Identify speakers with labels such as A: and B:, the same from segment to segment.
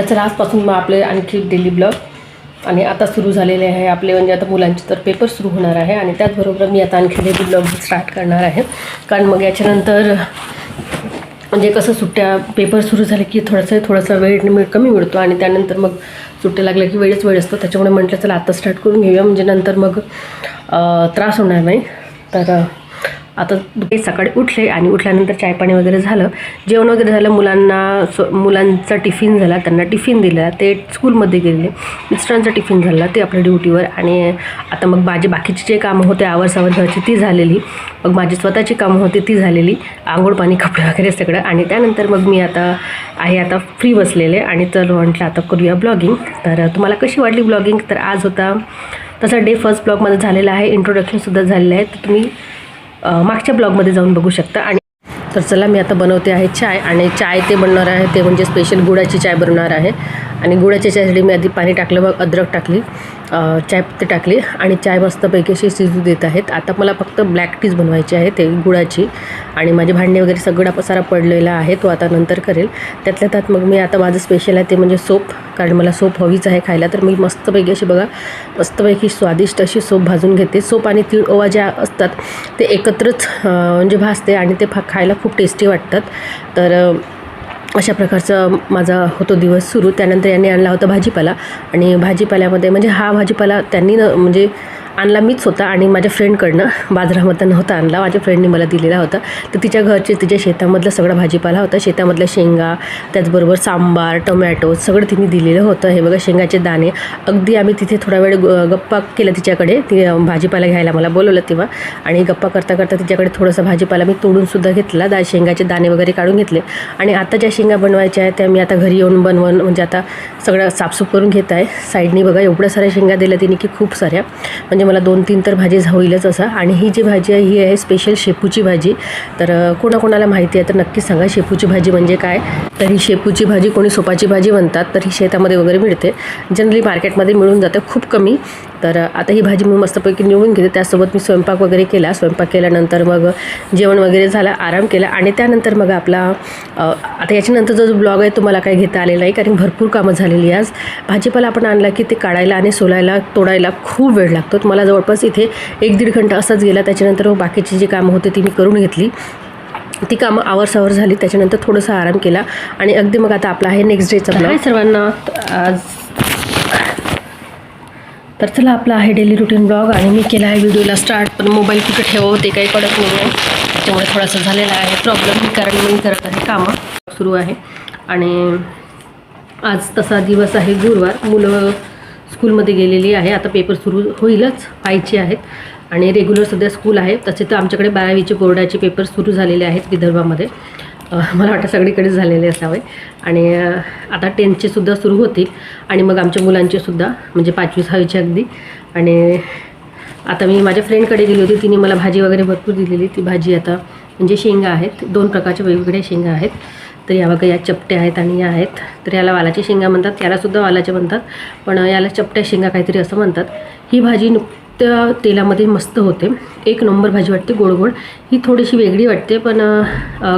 A: त्याचं आजपासून मग आपले आणखी डेली ब्लॉग आणि आता सुरू झालेले आहे आपले म्हणजे आता मुलांचे तर पेपर सुरू होणार आहे. आणि त्याचबरोबर मी आता आणखी डेली ब्लॉग स्टार्ट करणार आहे. कारण मग याच्यानंतर म्हणजे कसं सुट्ट्या पेपर सुरू झाले की थोडंसं थोडासा वेळ कमी मिळतो. आणि त्यानंतर मग सुट्ट्या लागल्या की वेळच वेळ असतो. त्याच्यामुळे म्हटलं चला आता स्टार्ट करून घेऊया. म्हणजे नंतर मग त्रास होणार नाही. तर आता दुपारी सकाळी उठले आणि उठल्यानंतर चाय पाणी वगैरे झालं. जेवण वगैरे झालं मुलांना स्व मुलांचा टिफिन झाला त्यांना टिफिन दिला ते स्कूलमध्ये गेले. मिस्टरांचा टिफिन झाला ते आपल्या ड्युटीवर आणि आता मग माझे बाकीचे जे कामं होते आवर घरची ती झालेली. मग माझी स्वतःची कामं होती ती झालेली. आंघोळ पाणी कपडे वगैरे सगळं. आणि त्यानंतर मग मी आता आहे आता फ्री बसलेले. आणि तर म्हटलं आता करूया ब्लॉगिंग तर तुम्हाला कशी वाटली ब्लॉगिंग तर आज होता तसा डे फर्स्ट ब्लॉगमध्ये झालेला आहे. इंट्रोडक्शनसुद्धा झालेलं आहे. तर तुम्ही मागच्या ब्लॉगमध्ये जाऊन बघू शकता. आणि तर चला मी आता बनवते आहे चाय. आणि चाय ते बनणार आहे ते म्हणजे स्पेशल गुळाची चाय बनवणार आहे. आणि गुळाच्या चायसाठी मी आधी पाणी टाकलं मग अद्रक टाकली. चाय ते टाकली आणि चाय मस्तपैकी अशी शिजू देत आहेत. आता मला फक्त ब्लॅक टीज बनवायची आहे ते गुळाची. आणि माझे भांडे वगैरे सगळा पसारा पडलेला आहे तो आता नंतर करेल. त्यातल्या त्यात मग मी आता माझं स्पेशल आहे ते म्हणजे सोप कारण मला सोप हवीच आहे खायला. तर मी मस्तपैकी अशी बघा मस्तपैकी स्वादिष्ट अशी सोप भाजून घेते. सोप आणि तीळ ओवा ज्या असतात ते एकत्रच म्हणजे भाजते आणि ते फा खायला खूप टेस्टी वाटतात. तर अशा प्रकारचा माझा होतो दिवस सुरू. त्यानंतर यांनी आणला होता भाजीपाला. आणि भाजीपाल्यामध्ये म्हणजे हा भाजीपाला त्यांनी न म्हणजे आणला मीच होता आणि माझ्या फ्रेंडकडनं बाजारामध्ये नव्हता आणला. माझ्या फ्रेंडने मला दिलेला होता. तर तिच्या घरचे तिच्या शेतामधला सगळा भाजीपाला होता. शेतामधल्या शेंगा त्याचबरोबर सांबार टोमॅटो सगळं तिने दिलेलं होतं. हे बघा शेंगाचे दाणे. अगदी आम्ही तिथे थोडा वेळ गप्पा केला तिच्याकडे. ती भाजीपाला घ्यायला मला बोलवलं तेव्हा. आणि गप्पा करता करता तिच्याकडे थोडासा भाजीपाला मी तोडूनसुद्धा घेतला. दा शेंगाचे दाणे वगैरे काढून घेतले. आणि आता ज्या शेंगा बनवायच्या आहेत त्या मी आता घरी येऊन बनवून म्हणजे आता सगळं साफसूफ करून घेत आहे. साईडनी बघा एवढ्या साऱ्या शेंगा दिल्या तिने की खूप साऱ्या. म्हणजे म्हणजे मला दोन तीन तर भाजी होईलच असं. आणि ही जी भाजी आहे ही आहे स्पेशल शेपूची भाजी. तर कोणाकोणाला माहिती आहे तर नक्की सांगा. शेपूची भाजी म्हणजे काय? तर ही शेपूची भाजी कोणी सोपाची भाजी म्हणतात तर ही शेतामध्ये वगैरे मिळते. जनरली मार्केटमध्ये मिळून जाते खूप कमी. तर आता ही भाजी मी मस्तपैकी निवडून घेते. त्यासोबत मी स्वयंपाक वगैरे केला. स्वयंपाक केल्यानंतर मग जेवण वगैरे झालं आराम केला आणि त्यानंतर मग आपला आता याच्यानंतरचा जो ब्लॉग आहे तो मला काही घेता आलेला नाही कारण भरपूर कामं झालेली आज. भाजीपाला आपण आणला की ते काढायला आणि सोलायला तोडायला खूप वेळ लागतो. मला जवळपास इथे एक दीड घंटा असाच गेला. त्याच्यानंतर मग बाकीची जी कामं होती ती मी करून घेतली. ती कामं आवरसावर झाली. त्याच्यानंतर थोडंसं आराम केला आणि अगदी मग आता आपला आहे नेक्स्ट डेचा सर्वांना. आज तर चला आपला आहे डेली रुटीन ब्लॉग आणि मी केला आहे व्हिडिओला स्टार्ट. पण मोबाईल कुठे ठेवावं ते काही कळत नाही आहे. त्याच्यामुळे थोडासा झालेला आहे प्रॉब्लेम कारण मी करत आहे कामं. सुरू आहे. आणि आज तसा दिवस आहे गुरुवार. मुलं स्कूलमध्ये गेलेली आहे. आता पेपर सुरू होईलच पाहिजे आहेत. आणि रेग्युलर सध्या स्कूल आहे. तसे तर आमच्याकडे बारावीचे बोर्डाचे पेपर सुरू झालेले आहेत विदर्भामध्ये. मला वाटतं सगळीकडेच झालेले असावे. आणि आता टेन्थचे सुद्धा सुरू होतील. आणि मग आमच्या मुलांचे सुद्धा म्हणजे पाचवी सहावीचे अगदी. आणि आता मी माझ्या फ्रेंडकडे गेली होती. तिने मला भाजी वगैरे भरपूर दिलेली. ती भाजी आता म्हणजे शेंगा आहेत. दोन प्रकारच्या वेगवेगळ्या शेंगा आहेत. तर या बघा या चपट्या आहेत आणि या आहेत. तर याला वालाच्या शेंगा म्हणतात. यालासुद्धा वालाच्या म्हणतात. पण याला चपट्या शेंगा काहीतरी असं म्हणतात. ही भाजी त्या तेलामध्ये मस्त होते. एक नंबर भाजी वाटते गोड गोड. ही थोडीशी वेगळी वाटते पण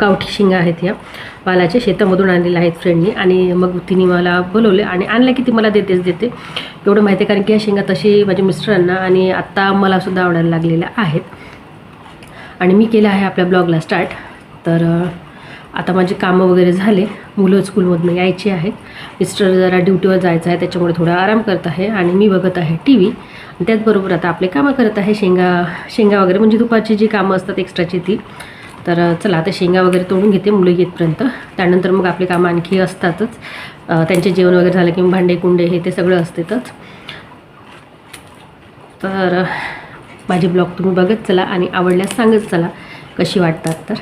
A: गावठी शेंगा आहेत या. बालाच्या शेतामधून आणलेल्या आहेत फ्रेंडनी आणि मग तिने मला बोलवले आणि आणल्या की ती मला देतेच देते. एवढं माहिती आहे कारण की ह्या शेंगा तशी माझ्या मिस्टरांना आणि आत्ता मलासुद्धा आवडायला लागलेल्या आहेत. आणि मी केलं आहे आपल्या ब्लॉगला स्टार्ट. तर आता माझे कामं वगैरे झाले. मुलं स्कूलमधनं यायची आहेत. मिस्टर जरा ड्युटीवर जायचं आहे त्याच्यामुळे थोडा आराम करत आहे आणि मी बघत आहे टी व्ही त्याचबरोबर आता आपले कामं करत आहे शेंगा शेंगा वगैरे. म्हणजे दुपारची जी कामं असतात एक्स्ट्राची ती. तर चला आता शेंगा वगैरे तोडून घेते मुलं येतपर्यंत. त्यानंतर मग आपले कामं आणखी असतातच. त्यांचे जेवण वगैरे झालं की भांडे कुंडे हे ते सगळं असतेतच. तर माझे ब्लॉग तुम्ही बघत चला आणि आवडल्यास सांगत चला कशी वाटतात तर.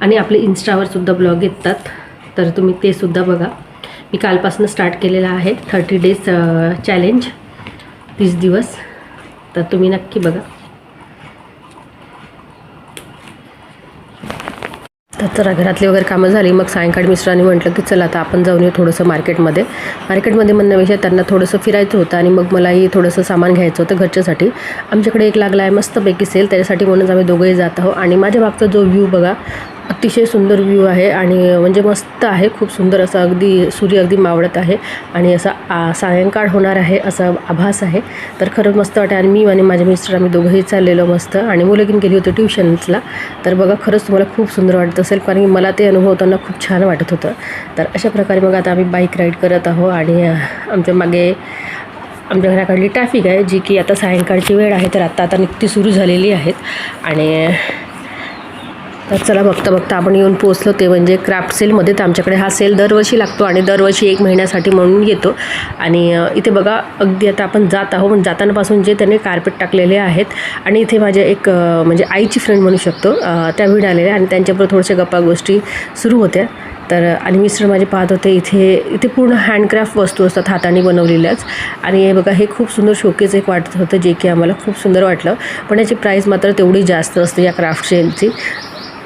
A: आणि आपले इन्स्टावर सुद्धा ब्लॉग येतात. तर तुम्ही ते सुद्धा बघा. मी कालपासून स्टार्ट केलेला आहे थर्टी डेज चॅलेंज तीस दिवस. तर तुम्ही नक्की बघा. तर चला घरातली वगैरे कामं झाली. मग सायंकाळी मिस्टरांनी म्हटलं की चला आता आपण जाऊन येऊ थोडंसं मार्केटमध्ये. मार्केटमध्ये म्हणण्याविषयी त्यांना थोडंसं फिरायचं होतं आणि मग मलाही थोडंसं सामान घ्यायचं होतं घरच्यासाठी. आमच्याकडे एक लागला आहे मस्तपैकी सेल त्याच्यासाठी म्हणून आम्ही दोघंही जात आहोत. आणि माझ्या मागचा जो व्ह्यू बघा अतिशय सुंदर व्ह्यू आहे आणि म्हणजे मस्त आहे. खूप सुंदर असं अगदी सूर्य अगदी मावळत आहे आणि असा आ सायंकाळ होणार आहे असा आभास आहे. तर खरंच मस्त वाटतं आणि मी आणि माझे मिस्टर आम्ही दोघंही चाललेलो मस्त आणि मुलगीन गेली होती ट्युशन्सला तर बघा खरंच तुम्हाला खूप सुंदर वाटत असेल कारण की मला ते अनुभवताना खूप छान वाटत होतं. तर अशा प्रकारे मग आता आम्ही बाईक राईड करत आहोत आणि आमच्या मागे आमच्या घराकडली ट्रॅफिक आहे जी की आता सायंकाळची वेळ आहे. तर आत्ता आता नुकती सुरू झालेली आहेत. आणि तर चला बघता बघता आपण येऊन पोचलो ते म्हणजे क्राफ्ट सेलमध्ये तर आमच्याकडे हा सेल दरवर्षी लागतो आणि दरवर्षी एक महिन्यासाठी म्हणून येतो. आणि इथे बघा अगदी आता आपण जात आहोत पण जातानापासून जे त्यांनी कार्पेट टाकलेले आहेत आणि इथे माझ्या एक म्हणजे आईची फ्रेंड म्हणू शकतो. त्या वेळ आलेल्या आणि त्यांच्याबरोबर थोड्याशा गप्पा गोष्टी सुरू होत्या. तर आणि मिस्टर माझे पाहत होते इथे इथे पूर्ण हँडक्राफ्ट वस्तू असतात हाताने बनवलेल्याच. आणि हे बघा हे खूप सुंदर शोकेज एक वाटत होतं जे की आम्हाला खूप सुंदर वाटलं. पण याची प्राईस मात्र तेवढी जास्त असते या क्राफ्ट सेलची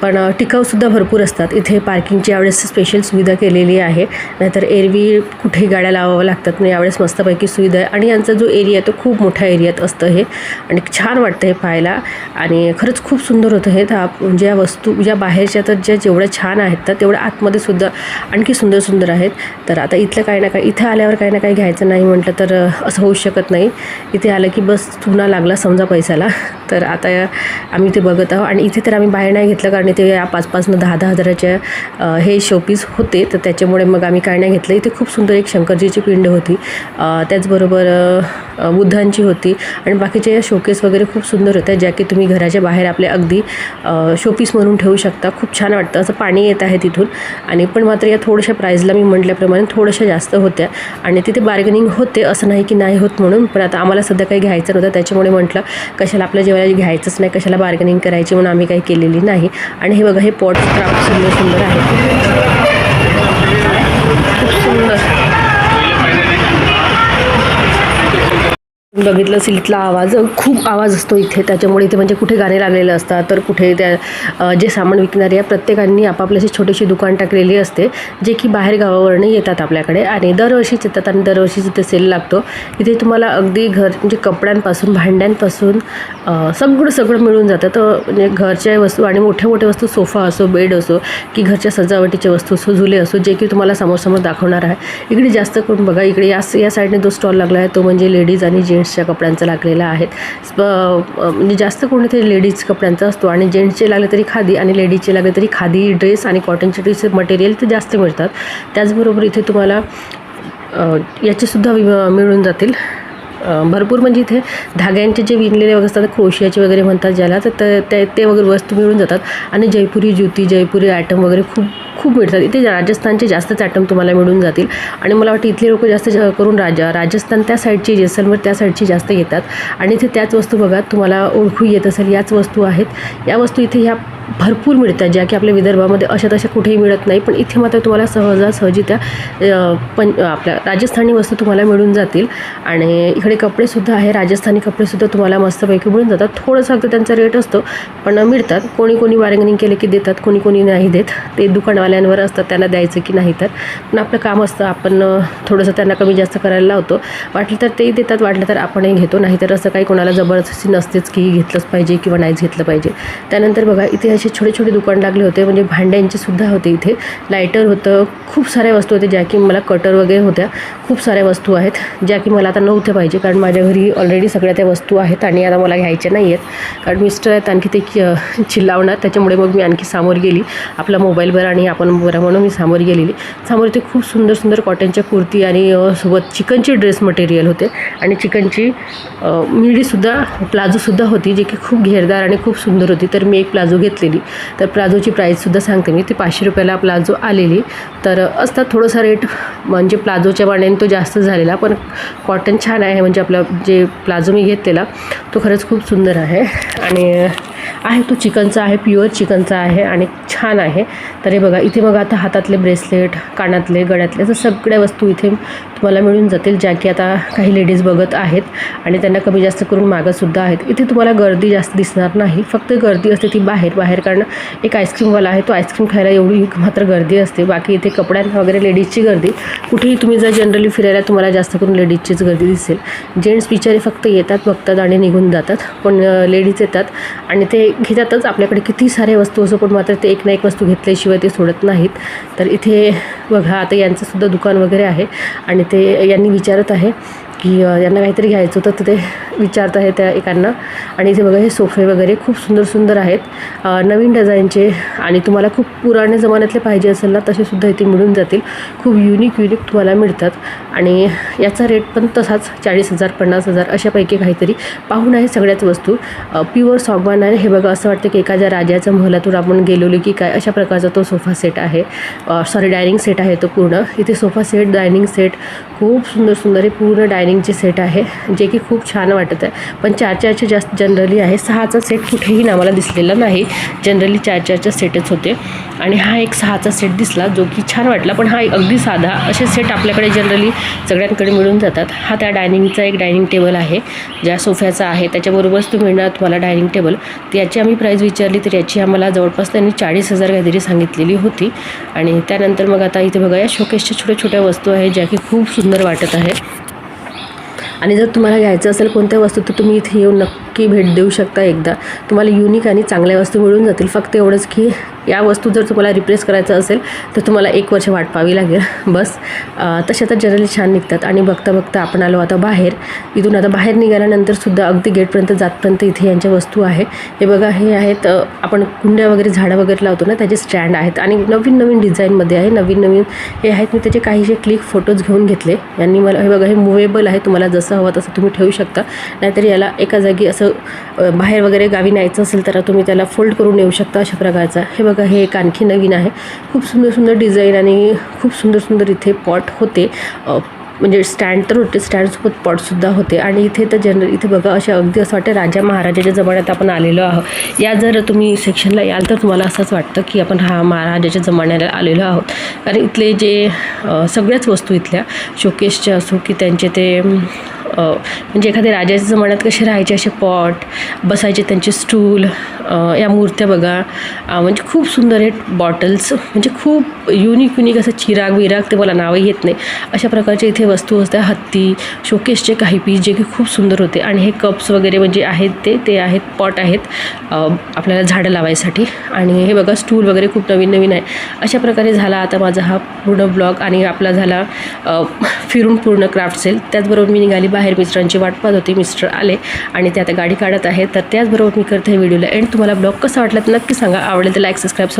A: पण टिकाऊसुद्धा भरपूर असतात. इथे पार्किंगची यावेळेस स्पेशल सुविधा केलेली आहे. नाहीतर एरवी कुठेही गाड्या लावाव्या लागतात. म्हणजे यावेळेस मस्तपैकी सुविधा आहे. आणि यांचा जो एरिया आहे तो खूप मोठ्या एरियात असतं हे. आणि छान वाटतं हे पाहायला. आणि खरंच खूप सुंदर होतं हे. तर ज्या म्हणजे या वस्तू ज्या बाहेरच्या तर ज्या जेवढ्या छान आहेत तर तेवढ्या आतमध्ये सुद्धा आणखी सुंदर सुंदर आहेत. तर आता इथलं काही ना काही इथं आल्यावर काही ना काही घ्यायचं नाही म्हटलं तर असं होऊ शकत नाही. इथे आलं की बस चुना लागला समजा पैशाला. तर आता आम्ही ते बघत आहोत. आणि इथे तर आम्ही बाहेर नाही घेतलं कारण इथे या पाच दहा दहा हजाराच्या हे शोपीस होते. तर त्याच्यामुळे मग आम्ही काय नाही घेतलं इथे खूप सुंदर एक शंकरजीची पिंड होती. त्याचबरोबर बुद्धांची होती. आणि बाकीच्या या शोकेस वगैरे खूप सुंदर होत्या ज्या की तुम्ही घराच्या बाहेर आपले अगदी शोपीस म्हणून ठेवू शकता. खूप छान वाटतं. असं पाणी येत आहे तिथून. आणि पण मात्र या थोड्याशा प्राईजला मी म्हटल्याप्रमाणे थोड्याशा जास्त होत्या. आणि तिथे बार्गेनिंग होते असं नाही की नाही होत म्हणून. पण आता आम्हाला सध्या काही घ्यायचं नव्हतं. त्याच्यामुळे म्हटलं कशाला आपल्या जेवायला घ्यायचंच नाही. कशाला बार्गेनिंग करायची म्हणून आम्ही काही केलेली नाही. आणि हे बघा हे पॉट्स क्राफ्ट सुंदर सुंदर आहेत. बघितलं असेल आवाज खूप आवाज असतो इथे. त्याच्यामुळे इथे म्हणजे कुठे गाणे लागलेले असतात तर कुठे त्या जे सामान विकणारे आहे प्रत्येकांनी आपापल्याशी छोटीशी दुकान टाकलेली असते जे की बाहेर गावावरनं येतात आपल्याकडे. आणि दरवर्षीच येतात आणि दरवर्षीच इथे सेल लागतो इथे तुम्हाला अगदी घर म्हणजे कपड्यांपासून भांड्यांपासून सगळं सगळं मिळून जातं. तर म्हणजे घरच्या वस्तू आणि मोठ्या मोठ्या वस्तू सोफा असो बेड असो की घरच्या सजावटीच्या वस्तू असो झुले असो जे की तुम्हाला समोर दाखवणार आहे. इकडे जास्त करून बघा इकडे या या साईडने जो स्टॉल लागला आहे तो म्हणजे लेडीज आणि जेंट्सच्या कपड्यांचा लागलेला आहे म्हणजे जास्त करून इथे लेडीज कपड्यांचा असतो आणि जेंट्सचे लागले तरी खादी आणि लेडीजचे लागले तरी खादी ड्रेस आणि कॉटनचे ड्रेस मटेरियल ते जास्त मिळतात. त्याचबरोबर इथे तुम्हाला याचेसुद्धा मिळून जातील. भरपूर म्हणजे इथे धाग्यांचे जे विणलेले वगैरे असतात क्रोशियाचे वगैरे म्हणतात ज्याला तर ते- ते ते वगैरे वस्तू मिळून जातात. आणि जयपुरी ज्युती जयपुरी ॲटम वगैरे खूप खूप मिळतात इथे राजस्थानचे जास्तच ॲटम तुम्हाला मिळून जातील. आणि मला वाटतं इथले लोक जास्त करून राजा राजस्थान त्या साईडची जैसलमेर त्या साईडची जास्त येतात आणि इथे त्याच वस्तू बघा तुम्हाला ओळखू येत असेल याच वस्तू आहेत. या वस्तू इथे ह्या भरपूर मिळतात ज्या की आपल्या विदर्भामध्ये अशा तशा कुठेही मिळत नाही पण इथे मात्र तुम्हाला सहजासहजी त्या पण आपल्या राजस्थानी वस्तू तुम्हाला मिळून जातील. आणि इकडे कपडेसुद्धा आहे राजस्थानी कपडेसुद्धा तुम्हाला मस्तपैकी मिळून जातात. थोडंसं अगदी त्यांचा रेट असतो पण मिळतात. कोणी कोणी वारेंगनिंग केले की देतात कोणी कोणी नाही देत. ते दुकानवाल्यांवर असतात त्यांना द्यायचं की नाही तर. पण आपलं काम असतं आपण थोडंसं त्यांना कमी जास्त करायला लावतो. वाटलं तर तेही देतात वाटलं तर आपणही घेतो. नाहीतर असं काही कोणाला जबरदस्ती नसतेच की घेतलंच पाहिजे किंवा नाहीच घेतलं पाहिजे. त्यानंतर बघा इथे असे छोटे छोटे दुकान लागले होते. म्हणजे भांड्यांचे सुद्धा होते इथे. लायटर होतं. खूप साऱ्या वस्तू होत्या ज्या की मला कटर वगैरे होत्या. खूप साऱ्या वस्तू आहेत ज्या की मला आता नव्हत्या पाहिजे कारण माझ्या घरी ऑलरेडी सगळ्या त्या वस्तू आहेत आणि आता मला घ्यायच्या नाही आहेत कारण मिस्टर आहेत आणखी ते चिल्लावणार. त्याच्यामुळे मग मी आणखी समोर गेली. आपला मोबाईलवर आणि आपण बरं म्हणून मी समोर गेलेली. समोर ते खूप सुंदर सुंदर कॉटनच्या कुर्ती आणि सोबत चिकनचे ड्रेस मटेरियल होते. आणि चिकनची मिडीसुद्धा प्लाझोसुद्धा होती जे की खूप घेरदार आणि खूप सुंदर होती. तर मी एक प्लाझो असलेली तर प्लाझोची प्राईजसुद्धा सांगते मी ती पाचशे रुपयाला प्लाझो आलेली. तर असतात थोडंसा रेट म्हणजे प्लाझोच्या मानाने तो जास्त झालेला पण कॉटन छान आहे म्हणजे आपला जे प्लाझो मी घेतलेला तो खरंच खूप सुंदर आहे. आणि आहे तो चिकनचा आहे प्युअर चिकनचा आहे आणि छान आहे. तर हे बघा इथे बघा आता हातातले ब्रेसलेट कानातले गळ्यातले असं सगळ्या वस्तू इथे तुम्हाला मिळून जातील ज्या की आता काही लेडीज बघत आहेत आणि त्यांना कमी जास्त करून मागतसुद्धा आहेत. इथे तुम्हाला गर्दी जास्त दिसणार नाही फक्त गर्दी असते ती बाहेर बाहेर कारण एक आईस्क्रीमवाला आहे तो आईस्क्रीम खायला एवढी मात्र गर्दी असते. बाकी इथे कपड्यांना वगैरे लेडीजची गर्दी. कुठेही तुम्ही जर जनरली फिरायला तुम्हाला जास्त करून लेडीजचीच गर्दी दिसेल. जेंट्स बिचारे फक्त येतात बघतात आणि निघून जातात. पण लेडीज येतात आणि ते ते घेतातच. आपल्याकडे किती साऱ्या वस्तू असो पण मात्र ते एक ना एक वस्तू घेतल्याशिवाय ते सोडत नाहीत. तर इथे बघा आता यांचंसुद्धा दुकान वगैरे आहे आणि ते यांनी विचारत आहे की यांना काहीतरी घ्यायचं होतं तर ते विचारत आहे त्या एकांना. आणि इथे बघा हे सोफे वगैरे खूप सुंदर सुंदर आहेत. नवीन डिझाईनचे आणि तुम्हाला खूप पुराणे जमान्यातले पाहिजे असेल ना तसेसुद्धा इथे मिळून जातील. खूप युनिक युनिक तुम्हाला मिळतात. आणि याचा रेट पण तसाच चाळीस हजार पन्नास हजार अशापैकी काहीतरी पाहून आहे सगळ्याच वस्तू. प्युअर सॉगवान आहे. हे बघा असं वाटतं की एखाद्या राजाच्या महलातून आपण गेलेलो की काय अशा प्रकारचा तो सोफा सेट आहे. सॉरी डायनिंग सेट आहे तो पूर्ण. इथे सोफा सेट डायनिंग सेट खूप सुंदर सुंदर हे पूर्ण डायनिंग डायनिंगचे सेट आहे जे की खूप छान वाटत आहे. पण चार चारचे जास्त जनरली आहे. सहाचा सेट कुठेही नावाला दिसलेला नाही. जनरली चार चारच्या सेटच होते. आणि हा एक सहाचा सेट दिसला जो की छान वाटला. पण हा एक अगदी साधा असे सेट आपल्याकडे जनरली सगळ्यांकडे मिळून जातात. हा त्या डायनिंगचा एक डायनिंग टेबल आहे. ज्या सोफ्याचा आहे त्याच्याबरोबरच तो मिळणार तुम्हाला डायनिंग टेबल तर याची आम्ही प्राईस विचारली तर याची आम्हाला जवळपास त्यांनी चाळीस हजार काहीतरी सांगितलेली होती. आणि त्यानंतर मग आता इथे बघा या शोकेसच्या छोट्या छोट्या वस्तू आहेत ज्या की खूप सुंदर वाटत आहे. आणि जर तुम्हाला घ्यायचं असेल कोणत्या वस्तू तर तुम्ही इथे येऊन नक्की भेट देऊ शकता एकदा. तुम्हाला युनिक आणि चांगल्या वस्तू मिळून जातील. फक्त एवढंच की या वस्तू जर तुम्हाला रिप्लेस करायचं असेल तर तुम्हाला एक वर्ष वाट पाहावी लागेल. बस. तशा तर जनरली छान निघतात आणि बघता बघता आपण आलो आता बाहेर. इथून आता बाहेर निघाल्यानंतर सुद्धा अगदी गेटपर्यंत जातपर्यंत इथे यांच्या वस्तू आहे. हे बघा हे आहेत आपण कुंड्या वगैरे झाडं वगैरे लावतो ना त्याचे स्टँड आहेत आणि नवीन नवीन डिझाईनमध्ये आहे नवीन नवीन हे आहेत. मी त्याचे काहीसे क्लिक फोटोज घेऊन घेतले. यांनी मला हे बघा हे मुवेबल आहे तुम्हाला जसं हवं तसं तुम्ही ठेवू शकता. नाहीतर याला एका जागी असं बाहेर वगैरे गावी न्यायचं असेल तर तुम्ही त्याला फोल्ड करून नेऊ शकता अशा प्रकारचा. हे बघा हे एक आणखी नवीन आहे. खूप सुंदर सुंदर डिझाईन आणि खूप सुंदर सुंदर इथे पॉट होते. म्हणजे स्टँड तर होते स्टँडसोबत पॉटसुद्धा होते. आणि इथे तर जनरल इथे बघा असे अगदी असं वाटतं राजा महाराजाच्या जमान्यात आपण आलेलो आहोत. या जर तुम्ही सेक्शनला याल तर तुम्हाला असंच वाटतं की आपण हा महाराजाच्या जमान्याला आलेलो आहोत. कारण इथले जे सगळ्याच वस्तू इथल्या शोकेसच्या असो की त्यांचे ते म्हणजे एखाद्या राजाच्या जमान्यात कसे राहायचे असे पॉट बसायचे त्यांचे स्टूल या मूर्त्या बघा. म्हणजे खूप सुंदर आहेत बॉटल्स. म्हणजे खूप युनिक युनिक असं चिराग विराग ते मला नावं येत नाही. अशा प्रकारचे इथे वस्तू असतात. हत्ती शोकेसचे काही पीस जे की खूप सुंदर होते. आणि हे कप्स वगैरे म्हणजे आहेत ते ते आहेत पॉट आहेत आपल्याला झाडं लावायसाठी. आणि हे बघा स्टूल वगैरे खूप नवीन नवीन आहे. अशा प्रकारे झाला आता माझा हा पूर्ण ब्लॉग आणि आपला झाला फिरून पूर्ण क्राफ्ट सेल त्याचबरोबर मी निघाली बाहेर मिस्टरांची वाट पाहत होती मिस्टर आले आणि ते आता गाडी काढत आहे तर त्याचबरोबर मी करते व्हिडिओला एंड तुम्हाला ब्लॉग कसा वाटला तर नक्की सांगा. आवडेल तर लाईक सबस्क्राईब